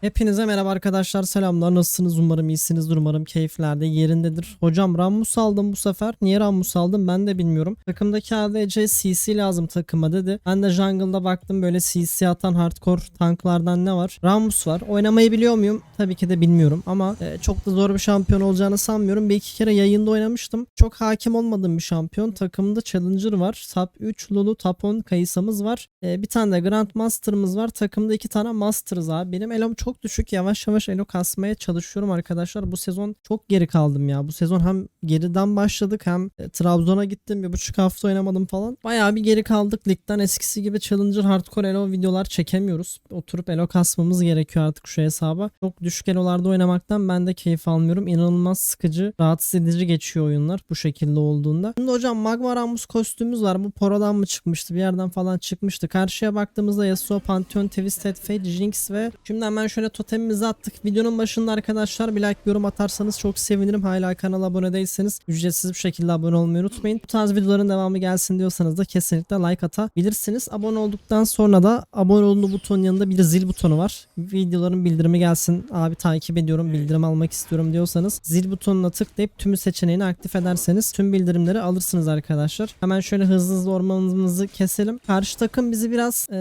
Hepinize merhaba arkadaşlar selamlar nasılsınız umarım iyisinizdir umarım keyiflerde yerindedir. Hocam Rammus aldım bu sefer niye Rammus aldım ben de bilmiyorum. Takımdaki ADC CC lazım takıma dedi. Ben de jungle'da baktım böyle CC atan hardcore tanklardan ne var? Rammus var oynamayı biliyor muyum? Tabii ki de bilmiyorum ama e, çok da zor bir şampiyon olacağını sanmıyorum. Bir iki kere yayında oynamıştım. Çok hakim olmadığım bir şampiyon. Takımda Challenger var. Top 3 Lulu, Top 10 Kayısa'mız var. E, bir tane de Grandmaster'ımız var. Takımda iki tane Master'ız abi. Benim elom çok düşük. Yavaş yavaş elo kasmaya çalışıyorum arkadaşlar. Bu sezon çok geri kaldım ya. Bu sezon hem geriden başladık hem e, Trabzon'a gittim. Bir buçuk hafta oynamadım falan. Bayağı bir geri kaldık. Ligden eskisi gibi Challenger Hardcore elo videolar çekemiyoruz. Oturup elo kasmamız gerekiyor artık şu hesaba. Çok düşük elolarda oynamaktan ben de keyif almıyorum. İnanılmaz sıkıcı, rahatsız edici geçiyor oyunlar bu şekilde olduğunda. Şimdi hocam Magma Rambus kostümümüz var. Bu Poro'dan mı çıkmıştı? Bir yerden falan çıkmıştı. Karşıya baktığımızda Yasuo, Pantheon, Twisted Fate, Jinx ve şimdi hemen şöyle totemimizi attık. Videonun başında arkadaşlar bir like yorum atarsanız çok sevinirim. Hala kanala abone değilseniz ücretsiz bir şekilde abone olmayı unutmayın. Bu tarz videoların devamı gelsin diyorsanız da kesinlikle like atabilirsiniz. Abone olduktan sonra da abone olun butonun yanında bir zil butonu var. Videoların bildirimi gelsin. Abi takip ediyorum, bildirim almak istiyorum diyorsanız zil butonuna tıklayıp tümü seçeneğini aktif ederseniz tüm bildirimleri alırsınız arkadaşlar. Hemen şöyle hızlı hızlı ormanımızı keselim. Karşı takım bizi biraz e,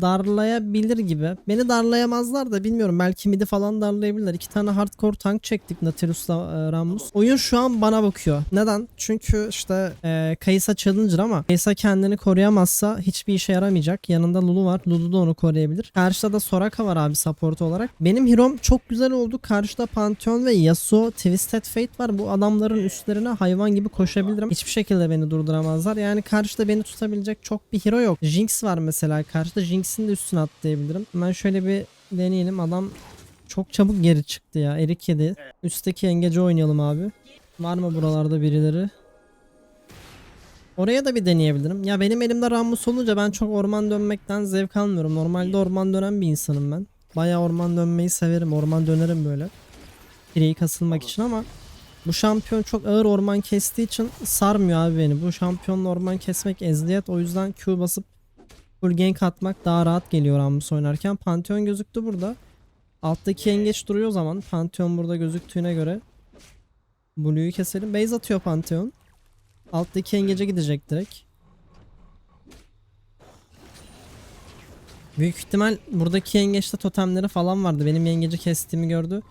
darlayabilir gibi. Beni darlayamazlar da bilmiyorum. Belki midi falan darlayabilirler. İki tane hardcore tank çektik Nautilus'la e, Rammus. Oyun şu an bana bakıyor. Neden? Çünkü işte e, Kayısa Challenger ama Kayısa kendini koruyamazsa hiçbir işe yaramayacak. Yanında Lulu var. Lulu da onu koruyabilir. Karşıda da Soraka var abi support olarak. Benim hero'm çok güzel oldu. Karşıda Pantheon ve Yasuo Twisted Fate var. Bu adamların üstlerine hayvan gibi koşabilirim. Hiçbir şekilde beni durduramazlar. Yani karşıda beni tutabilecek çok bir hero yok. Jinx var mesela. Karşıda Jinx'in de üstüne atlayabilirim. Hemen şöyle bir deneyelim. Adam çok çabuk geri çıktı ya. Erik yedi. Üstteki yengeci oynayalım abi. Var mı buralarda birileri? Oraya da bir deneyebilirim. Ya benim elimde Rammus olunca ben çok orman dönmekten zevk almıyorum. Normalde orman dönen bir insanım ben. Bayağı orman dönmeyi severim. Orman dönerim böyle. Pireyi kasılmak için ama bu şampiyon çok ağır orman kestiği için sarmıyor abi beni. Bu şampiyonla orman kesmek eziyet. O yüzden Q basıp full gank atmak daha rahat geliyor Rammus oynarken. Pantheon gözüktü burada. Alttaki yengeç duruyor o zaman. Pantheon burada gözüktüğüne göre. Blue'yu keselim. Base atıyor Pantheon. Alttaki yengece gidecek direkt. Büyük ihtimal buradaki yengeçte totemleri falan vardı. Benim yengeci kestiğimi gördü.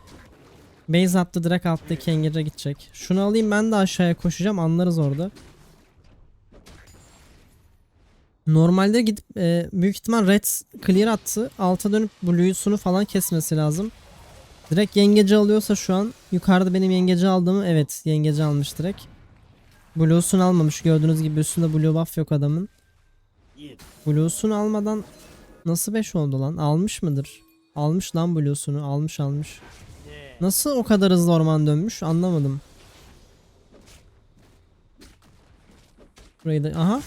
Base attı direkt alttaki yengece gidecek. Şunu alayım ben de aşağıya koşacağım anlarız orada. Normalde gidip e, büyük ihtimal red clear attı. Alta dönüp blue'sunu falan kesmesi lazım. Direkt yengeci alıyorsa şu an yukarıda benim yengeci aldığımı evet yengeci almış direkt. Blue'sunu almamış gördüğünüz gibi üstünde blue buff yok adamın. Blue'sunu almadan nasıl 5 oldu lan? Almış mıdır? Almış lan blue'sunu almış almış. Nasıl o kadar hızlı orman dönmüş anlamadım. Burayı da aha.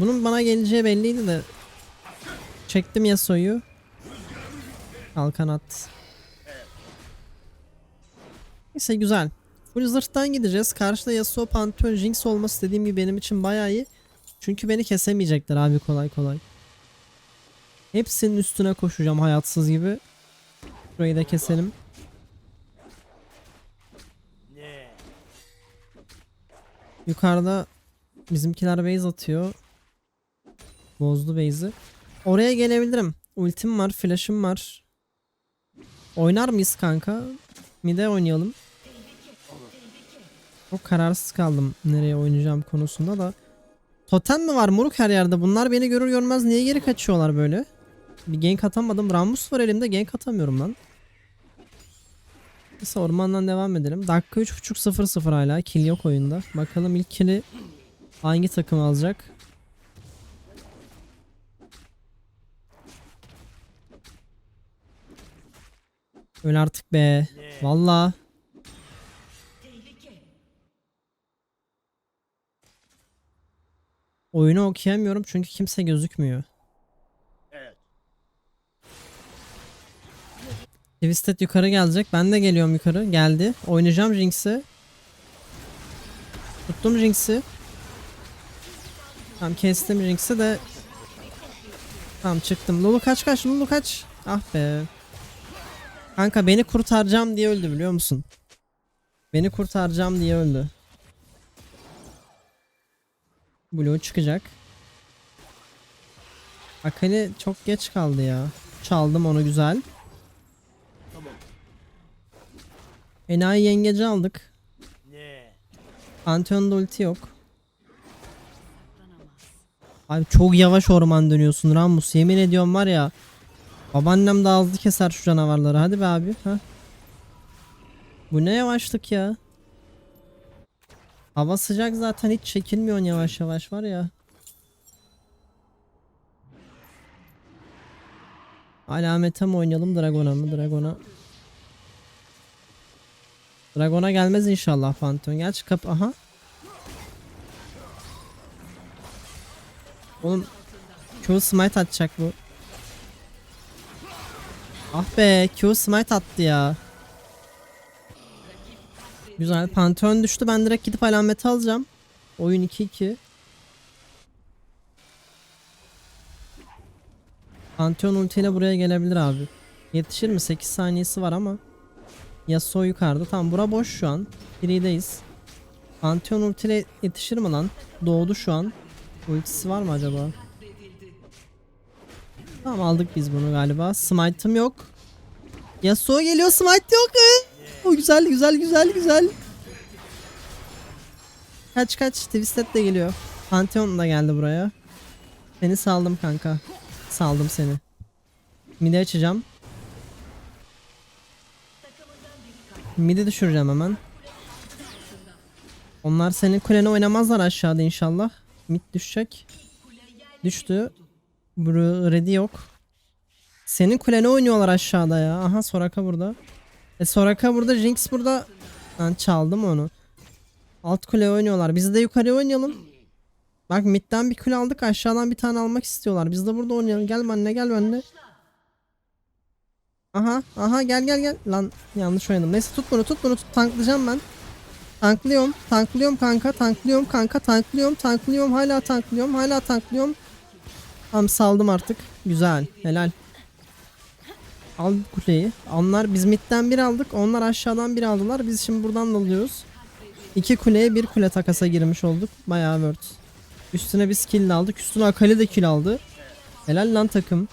Bunun bana geleceği belliydi de. Çektim Yasuo'yu. Kalkan at. Neyse güzel. Full zırhtan gideceğiz. Karşıda Yasuo Pantheon Jinx olması dediğim gibi benim için bayağı iyi. Çünkü beni kesemeyecekler abi kolay kolay. Hepsinin üstüne koşacağım hayatsız gibi. Burayı da keselim. Yukarıda bizimkiler base atıyor. Bozdu base'i. Oraya gelebilirim. Ultim var, flash'ım var. Oynar mıyız kanka? Mide oynayalım. Çok kararsız kaldım nereye oynayacağım konusunda da. Totem mi var moruk her yerde? Bunlar beni görür görmez niye geri kaçıyorlar böyle? Bir gank atamadım. Rammus var elimde gank atamıyorum lan. Neyse ormandan devam edelim. Dakika 3.5-0-0 hala. Kill yok oyunda. Bakalım ilk kill'i hangi takım alacak? Öl artık be. Valla. Oyunu okuyamıyorum çünkü kimse gözükmüyor. Twisted yukarı gelecek. Ben de geliyorum yukarı. Geldi. Oynayacağım Jinx'i. Tuttum Jinx'i. Tamam kestim Jinx'i de. Tamam çıktım. Lulu kaç kaç Lulu kaç. Ah be. Kanka beni kurtaracağım diye öldü biliyor musun? Beni kurtaracağım diye öldü. Blue çıkacak. Akali çok geç kaldı ya. Çaldım onu güzel. Enayi yengeci aldık. Pantheon'da ulti yok. Abi çok yavaş orman dönüyorsun Ramus. Yemin ediyorum var ya. Babaannem daha hızlı keser şu canavarları. Hadi be abi. Ha. Bu ne yavaşlık ya. Hava sıcak zaten hiç çekilmiyorsun yavaş yavaş var ya. Alamete mi oynayalım Dragon'a mı? Dragon'a. Dragon'a gelmez inşallah Pantheon. Gerçi kap aha. Oğlum Q smite atacak bu. Ah be Q smite attı ya. Güzel Pantheon düştü ben direkt gidip alameti alacağım. Oyun 2-2. Pantheon ultiyle buraya gelebilir abi. Yetişir mi? 8 saniyesi var ama. Yasuo yukarıda. Tamam bura boş şu an. Birideyiz. Pantheon ultiyle yetişir mi lan? Doğdu şu an. Ultisi var mı acaba? Tamam aldık biz bunu galiba. Smite'ım yok. Yasuo geliyor smite yok. Ee? O güzel güzel güzel güzel. Kaç kaç Twisted de geliyor. Pantheon da geldi buraya. Seni saldım kanka. Saldım seni. Midi açacağım. Midi düşüreceğim hemen. Onlar senin kuleni oynamazlar aşağıda inşallah. Mid düşecek. Düştü. Bru ready yok. Senin kuleni oynuyorlar aşağıda ya. Aha Soraka burada. E Soraka burada, Jinx burada. Ben çaldım onu. Alt kule oynuyorlar. Biz de yukarı oynayalım. Bak midden bir kule aldık aşağıdan bir tane almak istiyorlar. Biz de burada oynayalım. Gel benimle gel benimle. Aha aha gel gel gel. Lan yanlış oynadım. Neyse tut bunu tut bunu tut. Tanklayacağım ben. Tanklıyorum. Tanklıyorum kanka. Tanklıyorum kanka. Tanklıyorum. Tanklıyorum. Hala tanklıyorum. Hala tanklıyorum. Tamam saldım artık. Güzel. Helal. Al kuleyi. Onlar biz midden bir aldık. Onlar aşağıdan bir aldılar. Biz şimdi buradan dalıyoruz. İki kuleye bir kule takasa girmiş olduk. Bayağı word. Üstüne bir skill aldık. Üstüne Akali de kill aldı. Helal lan takım.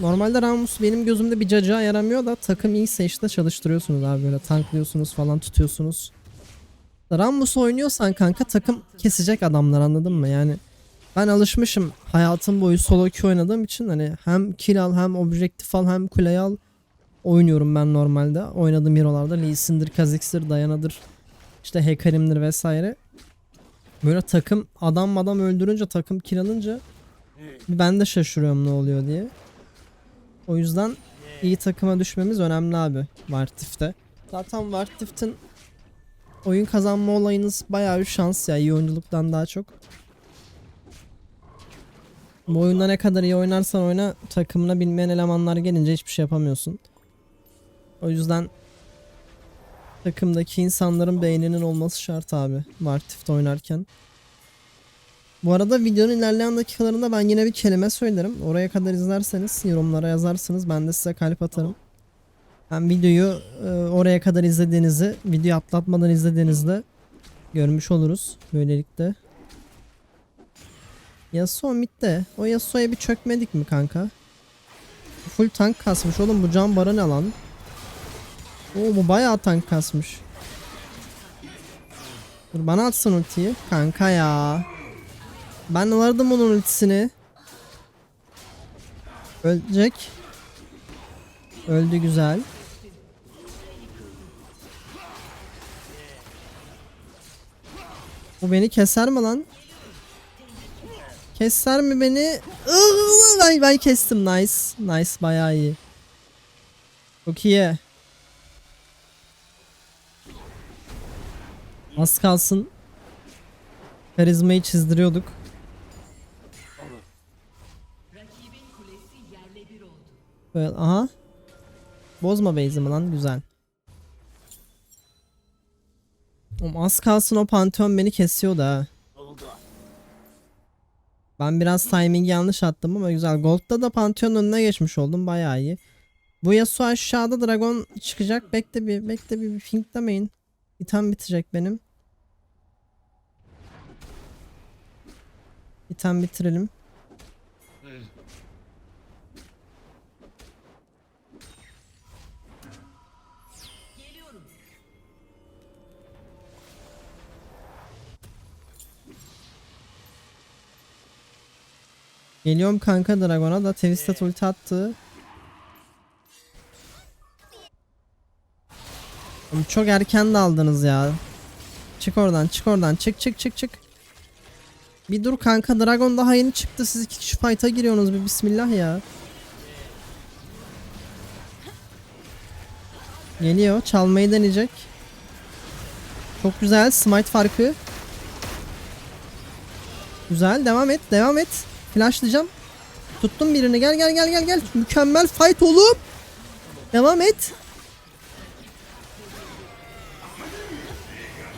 Normalde Ramus benim gözümde bir cacığa yaramıyor da takım iyiyse işte çalıştırıyorsunuz abi böyle tanklıyorsunuz falan tutuyorsunuz. Ramus oynuyorsan kanka takım kesecek adamlar anladın mı yani. Ben alışmışım hayatım boyu solo queue oynadığım için hani hem kill al hem objektif al hem kule al oynuyorum ben normalde. Oynadığım hero'larda Lee Sin'dir, Kha'Zix'tir, Diana'dır, işte Hekarim'dir vesaire. Böyle takım adam adam öldürünce takım kill alınca ben de şaşırıyorum ne oluyor diye. O yüzden iyi takıma düşmemiz önemli abi Vartif'te. Zaten Vartif'in oyun kazanma olayınız bayağı bir şans ya iyi oyunculuktan daha çok. Bu oyunda ne kadar iyi oynarsan oyna takımına bilmeyen elemanlar gelince hiçbir şey yapamıyorsun. O yüzden takımdaki insanların beyninin olması şart abi Vartif'te oynarken. Bu arada videonun ilerleyen dakikalarında ben yine bir kelime söylerim. Oraya kadar izlerseniz yorumlara yazarsınız. Ben de size kalp atarım. Hem videoyu e, oraya kadar izlediğinizi, video atlatmadan izlediğinizde görmüş oluruz. Böylelikle. Yasuo midde. O Yasuo'ya bir çökmedik mi kanka? Full tank kasmış oğlum bu can bara ne lan? Oo bu bayağı tank kasmış. Dur bana atsın ultiyi. Kanka ya. Ben vardım onun ultisini. Ölecek. Öldü güzel. Bu beni keser mi lan? Keser mi beni? Ben, ben kestim nice. Nice bayağı iyi. Çok iyi. Az kalsın. Karizmayı çizdiriyorduk. Böyle aha. Bozma base'imi lan güzel. Oğlum az kalsın o pantheon beni kesiyordu ha. Ben biraz timing yanlış attım ama güzel. Gold'da da Pantheon önüne geçmiş oldum. Bayağı iyi. Bu Yasuo aşağıda dragon çıkacak. Bekle bir bekle bir, bir finklemeyin. İtem bitecek benim. İtem bitirelim. Geliyorum kanka Dragon'a da Twisted ulti attı. Çok erken de aldınız ya. Çık oradan çık oradan çık çık çık çık. Bir dur kanka Dragon daha yeni çıktı siz iki kişi fight'a giriyorsunuz bir bismillah ya. Geliyor çalmayı deneyecek. Çok güzel smite farkı. Güzel devam et devam et. Flashlayacağım. Tuttum birini gel gel gel gel gel. Mükemmel fight oğlum. Devam et.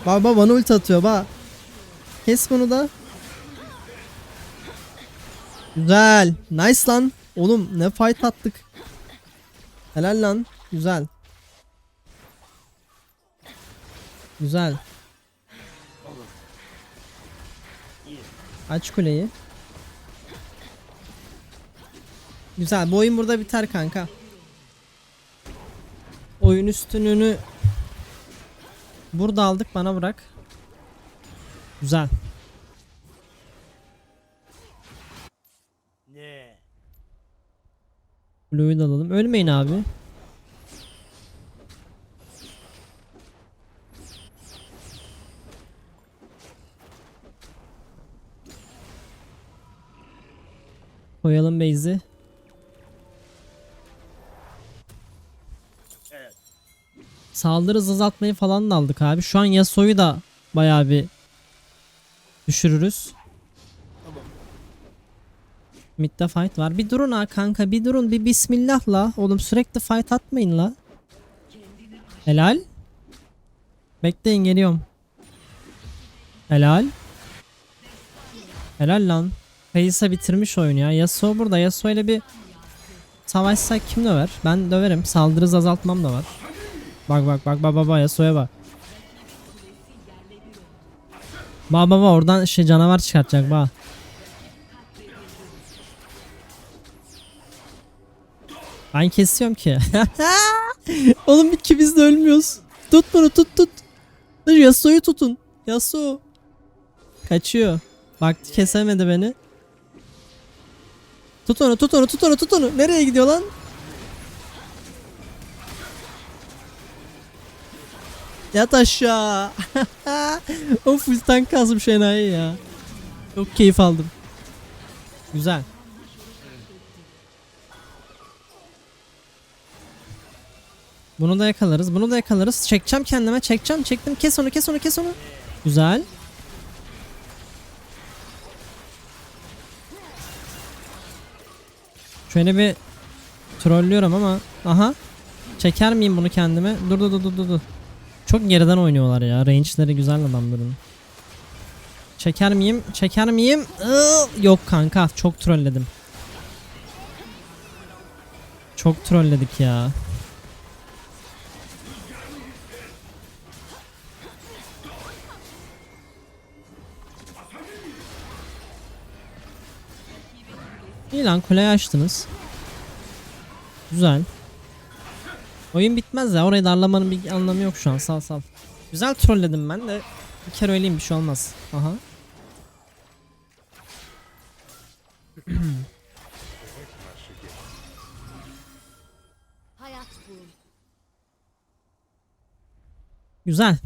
Baba bana ulti atıyor ba. Kes bunu da. Güzel. Nice lan. Oğlum ne fight attık. Helal lan. Güzel. Güzel. Aç kuleyi. Güzel. Bu oyun burada biter kanka. Oyun üstünlüğünü burada aldık. Bana bırak. Güzel. Blue'yu da alalım. Ölmeyin abi. Koyalım base'i. Saldırı hız azaltmayı falan da aldık abi. Şu an Yasuo'yu da bayağı bir düşürürüz. Mid'de fight var. Bir durun ha kanka bir durun bir bismillah la. Oğlum sürekli fight atmayın la. Helal. Bekleyin geliyorum. Helal. Helal lan. Kayısa bitirmiş oyunu ya. Yasuo burada. Yasuo ile bir savaşsak kim döver? Ben döverim. Saldırı hız azaltmam da var. Bak bak bak bak bak bak Yasuo'ya bak. Bak bak oradan şey canavar çıkartacak bak. Ben kesiyorum ki. Oğlum ikimiz de ölmüyoruz. Tut bunu tut tut. Dur Yasuo'yu tutun. Yasuo. Kaçıyor. Bak kesemedi beni. Tut onu tut onu tut onu tut onu. Nereye gidiyor lan? Yat aşağı. o full tank kazmış enayi ya. Çok keyif aldım. Güzel. Bunu da yakalarız. Bunu da yakalarız. Çekeceğim kendime. Çekeceğim. Çektim. Kes onu. Kes onu. Kes onu. Güzel. Şöyle bir trollüyorum ama aha çeker miyim bunu kendime? Dur dur dur dur dur. Çok geriden oynuyorlar ya. Range'leri güzel adamların. Çeker miyim? Çeker miyim? Iı, yok kanka. Çok trolledim. Çok trolledik ya. İyi lan kuleyi açtınız. Güzel. Oyun bitmez ya. Orayı darlamanın bir anlamı yok şu an. Sal sal. Güzel trolledim ben de. Bir kere öleyim bir şey olmaz. Aha. Güzel.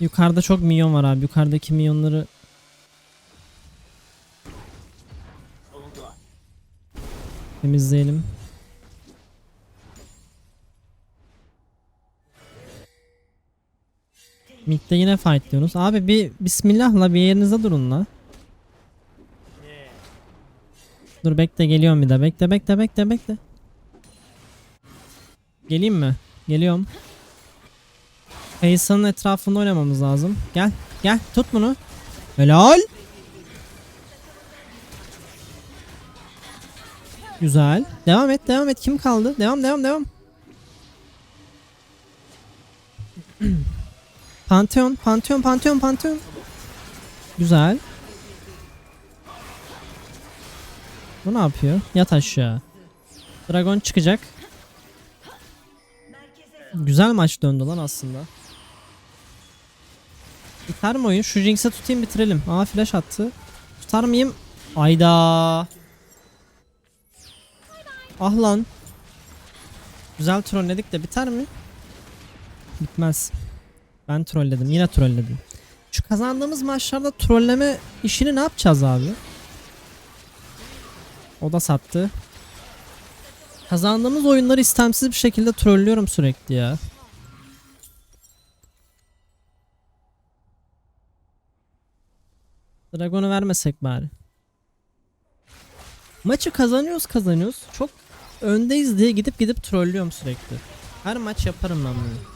Yukarıda çok minyon var abi. Yukarıdaki minyonları temizleyelim. Mid'de yine fightlıyorsunuz. Abi bir bismillahla bir yerinizde durun la. Dur bekle geliyorum bir de. Bekle bekle bekle bekle. Geleyim mi? Geliyorum. Kayısının etrafında oynamamız lazım. Gel. Gel. Tut bunu. Helal. Güzel. Devam et devam et. Kim kaldı? Devam devam devam. Pantheon, Pantheon, Pantheon, Pantheon. Güzel. Bu ne yapıyor? Yat aşağı. Dragon çıkacak. Güzel maç döndü lan aslında. Biter mi oyun? Şu Jinx'e tutayım bitirelim. Aa flash attı. Tutar mıyım? Ayda. Ah lan. Güzel trolledik de biter mi? Bitmez. Ben trolledim. Yine trolledim. Şu kazandığımız maçlarda trolleme işini ne yapacağız abi? O da sattı. Kazandığımız oyunları istemsiz bir şekilde trollüyorum sürekli ya. Dragon'u vermesek bari. Maçı kazanıyoruz kazanıyoruz. Çok öndeyiz diye gidip gidip trollüyorum sürekli. Her maç yaparım ben bunu.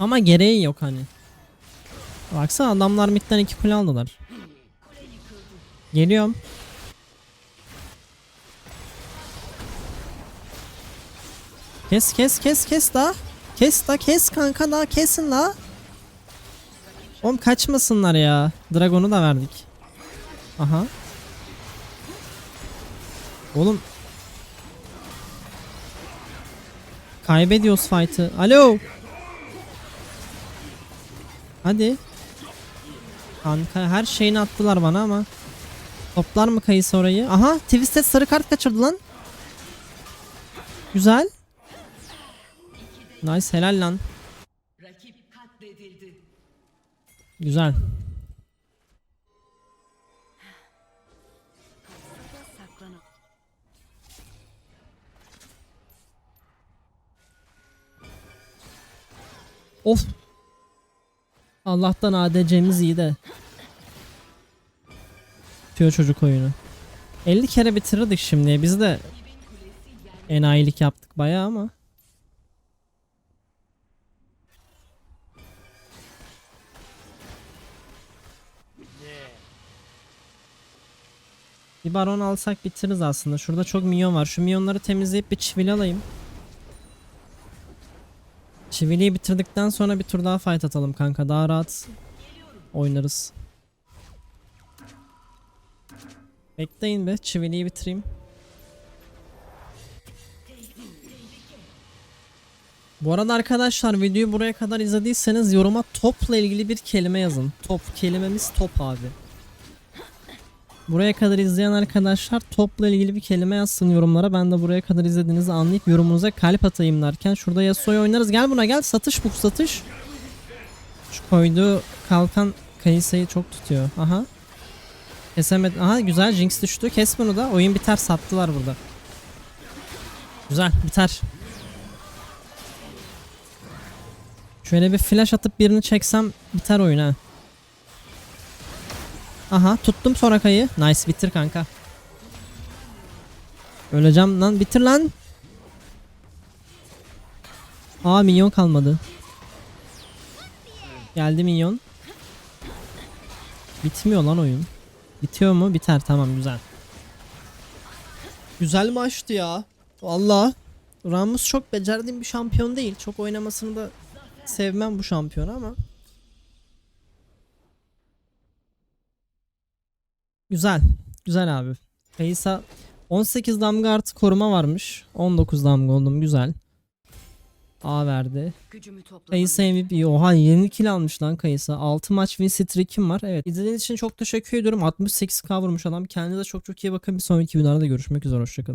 Ama gereği yok hani. Baksana adamlar midden iki kule aldılar. Geliyorum. Kes kes kes kes da. Kes da kes kanka da kesin la. Oğlum kaçmasınlar ya. Dragon'u da verdik. Aha. Oğlum. Kaybediyoruz fight'ı. Alo. Hadi. Kanka her şeyini attılar bana ama. Toplar mı kayısı orayı? Aha Twisted sarı kart kaçırdı lan. Güzel. Nice helal lan. Güzel. Of. Allah'tan ADC'miz iyi de. Tüyo çocuk oyunu. 50 kere bitirirdik şimdi. Biz de enayilik yaptık bayağı ama. Bir baron alsak bitiririz aslında. Şurada çok minyon var. Şu minyonları temizleyip bir çivili alayım. Çiviliyi bitirdikten sonra bir tur daha fight atalım kanka. Daha rahat oynarız. Bekleyin be. Çiviliyi bitireyim. Bu arada arkadaşlar videoyu buraya kadar izlediyseniz yoruma topla ilgili bir kelime yazın. Top. Kelimemiz top abi. Buraya kadar izleyen arkadaşlar topla ilgili bir kelime yazsın yorumlara. Ben de buraya kadar izlediğinizi anlayıp yorumunuza kalp atayım derken şurada Yasuo'yu oynarız. Gel buna gel satış bu satış. Şu koyduğu kalkan Kayısa'yı çok tutuyor. Aha. Kesemedi. Aha güzel Jinx düştü. Kes bunu da. Oyun biter sattılar burada. Güzel biter. Şöyle bir flash atıp birini çeksem biter oyun ha. Aha tuttum Soraka'yı. Nice bitir kanka. Öleceğim lan bitir lan. Aa minyon kalmadı. Geldi minyon. Bitmiyor lan oyun. Bitiyor mu? Biter tamam güzel. Güzel maçtı ya. Valla. Ramos çok becerdiğim bir şampiyon değil. Çok oynamasını da sevmem bu şampiyonu ama. Güzel. Güzel abi. Kayısa 18 damga artı koruma varmış. 19 damga oldum. Güzel. A verdi. Kayısa MVP. Oha 20 kill almış lan Kayısa. 6 maç win streak'im var. Evet. İzlediğiniz için çok teşekkür ediyorum. 68k vurmuş adam. Kendinize çok çok iyi bakın. Bir sonraki videolarda görüşmek üzere. Hoşçakalın.